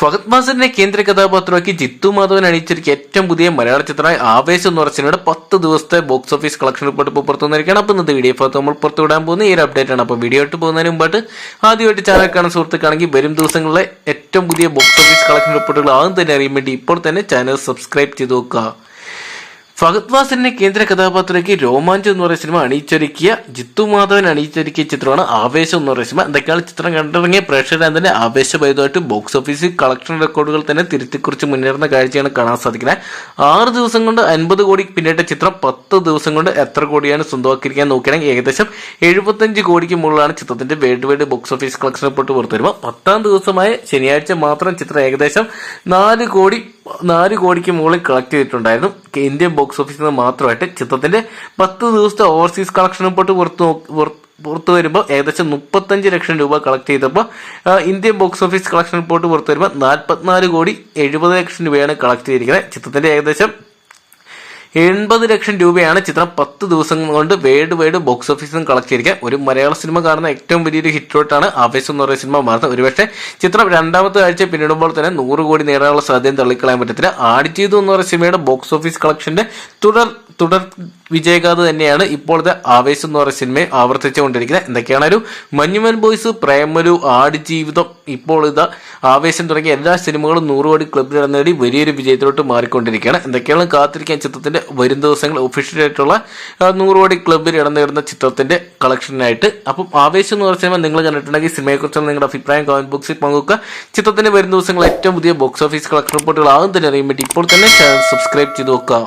ഫഹദ് മാസിനെ കേന്ദ്ര കഥാപാത്രമാക്കി ജിത്തു മാധവൻ അണിയിച്ചൊരുക്കിയ ഏറ്റവും പുതിയ മലയാള ചിത്രമായ ആവേശം എന്ന് പറഞ്ഞ സിനിമയുടെ പത്ത് ദിവസത്തെ ബോക്സ് ഓഫീസ് കളക്ഷൻ റിപ്പോർട്ട് ഇപ്പോൾ പുറത്തു വന്നിരിക്കുകയാണ് അപ്പോൾ ഇന്നത്തെ വീഡിയോ ഭാഗത്ത് നമ്മൾ പുറത്തു വിടാൻ പോകുന്ന ഈ ഒരു അപ്ഡേറ്റ് ആണ്. അപ്പോൾ വീഡിയോ ആയിട്ട് പോകുന്നതിന് മുമ്പായിട്ട് ആദ്യമായിട്ട് ചാനൽ കാണുന്ന സുഹൃത്തുക്കാണെങ്കിൽ വരും ദിവസങ്ങളിലെ ഏറ്റവും പുതിയ ബോക്സ് ഓഫീസ് കളക്ഷൻ റിപ്പോർട്ടുകൾ ആദ്യം തന്നെ അറിയാൻ വേണ്ടി ഇപ്പോൾ തന്നെ ചാനൽ സബ്സ്ക്രൈബ് ചെയ്ത് നോക്കുക. ഫഹദ് വാസിന്റെ കേന്ദ്ര കഥാപാത്രമാക്കി രോമാഞ്ചം എന്ന് പറയുന്ന സിനിമ അണിയിച്ചൊരുക്കിയ ജിത്തു മാധവൻ അണിയിച്ചൊരുക്കിയ ചിത്രമാണ് ആവേശം എന്ന് പറയുന്ന സിനിമ. എന്തൊക്കെയാണ് ചിത്രം കണ്ടിറങ്ങിയ? പ്രേക്ഷകരാൻ തന്നെ ആവേശഭേദമായിട്ട് ബോക്സ് ഓഫീസിൽ കളക്ഷൻ റെക്കോർഡുകൾ തന്നെ തിരുത്തിക്കുറിച്ച് മുന്നേറുന്ന കാഴ്ചയാണ് കാണാൻ സാധിക്കുന്നത്. ആറ് ദിവസം കൊണ്ട് അൻപത് കോടി പിന്നിട്ട ചിത്രം പത്ത് ദിവസം കൊണ്ട് എത്ര കോടിയാണ് സ്വന്തമാക്കിയിരിക്കാൻ നോക്കുകയാണെങ്കിൽ ഏകദേശം എഴുപത്തഞ്ച് കോടിക്ക് മുകളിലാണ് ചിത്രത്തിന്റെ world wide box office collection report പുറത്തുവരുമ്പോൾ പത്താം ദിവസമായ ശനിയാഴ്ച മാത്രം ചിത്രം ഏകദേശം നാല് കോടി നാല് കോടിക്ക് മുകളിൽ കളക്ട് ചെയ്തിട്ടുണ്ടായിരുന്നു. ഇന്ത്യൻ ബോക്സ് ഓഫീസിൽ നിന്ന് മാത്രമായിട്ട് ചിത്രത്തിന്റെ പത്ത് ദിവസത്തെ ഓവർസീസ് കളക്ഷൻ റിപ്പോർട്ട് പുറത്തു പുറത്തു വരുമ്പോൾ ഏകദേശം മുപ്പത്തഞ്ച് ലക്ഷം രൂപ കളക്ട് ചെയ്തപ്പോൾ Indian box office collection report പുറത്തു വരുമ്പോൾ നാൽപ്പത്തിനാല് കോടി എഴുപത് ലക്ഷം രൂപയാണ് കളക്ട് ചെയ്തിരിക്കുന്നത്. ചിത്രത്തിന്റെ ഏകദേശം എൺപത് ലക്ഷം രൂപയാണ് ചിത്രം പത്ത് ദിവസം കൊണ്ട് വേഡ് വേഡ് ബോക്സ് ഓഫീസിൽ നിന്ന് കളക്ട് ചെയ്തിരിക്കുക. ഒരു മലയാള സിനിമ കാണുന്ന ഏറ്റവും വലിയൊരു ഹിറ്റോട്ടാണ് ആവേശം എന്ന് പറയുന്ന സിനിമ മാറുന്നത് ഒരുപക്ഷെ ചിത്രം രണ്ടാമത്തെ ആഴ്ച പിന്നിടുമ്പോൾ തന്നെ നൂറ് കോടി നേടാനുള്ള സാധ്യത തള്ളിക്കളയാൻ പറ്റത്തില്ല. ആടിച്ചീതു എന്ന് പറയുന്ന സിനിമയുടെ ബോക്സ് ഓഫീസ് കളക്ഷന്റെ തുടർ തുടർ വിജയഗാഥ തന്നെയാണ് ഇപ്പോഴത്തെ ആവേശം എന്ന് പറയുന്ന സിനിമയെ ആവർത്തിച്ചുകൊണ്ടിരിക്കുന്നത് എന്തൊക്കെയാണ് ഒരു മഞ്ഞുമൻ ബോയ്സ് പ്രേമലു ആടുജീവിതം ഇപ്പോൾ ഇതാ ആവേശം തുടങ്ങിയ എല്ലാ സിനിമകളും നൂറുകോടി ക്ലബിൽ ഇടം നേടി വലിയൊരു വിജയത്തിലോട്ട് മാറിക്കൊണ്ടിരിക്കുകയാണ്. എന്തൊക്കെയാണ് കാത്തിരിക്കാൻ ചിത്രത്തിന്റെ വരും ദിവസങ്ങൾ ഒഫീഷ്യലായിട്ടുള്ള നൂറുകോടി നൂറ് കോടി ക്ലബിൽ ഇടം നേടുന്ന ചിത്രത്തിന്റെ കളക്ഷനായിട്ട്? അപ്പം ആവേശം എന്ന് പറഞ്ഞ സിനിമ നിങ്ങൾ കണ്ടിട്ടുണ്ടെങ്കിൽ സിനിമയെക്കുറിച്ചുള്ള നിങ്ങളുടെ അഭിപ്രായം കമന്റ് ബോക്സിൽ പങ്കുവെക്കുക. ചിത്രത്തിന്റെ വരും ദിവസങ്ങൾ ഏറ്റവും പുതിയ ബോക്സ് ഓഫീസ് കളക്ഷൻ റിപ്പോർട്ടുകൾ ആകും തന്നെ അറിയാൻ വേണ്ടി ഇപ്പോൾ തന്നെ ചാനൽ സബ്സ്ക്രൈബ് ചെയ്ത് നോക്കുക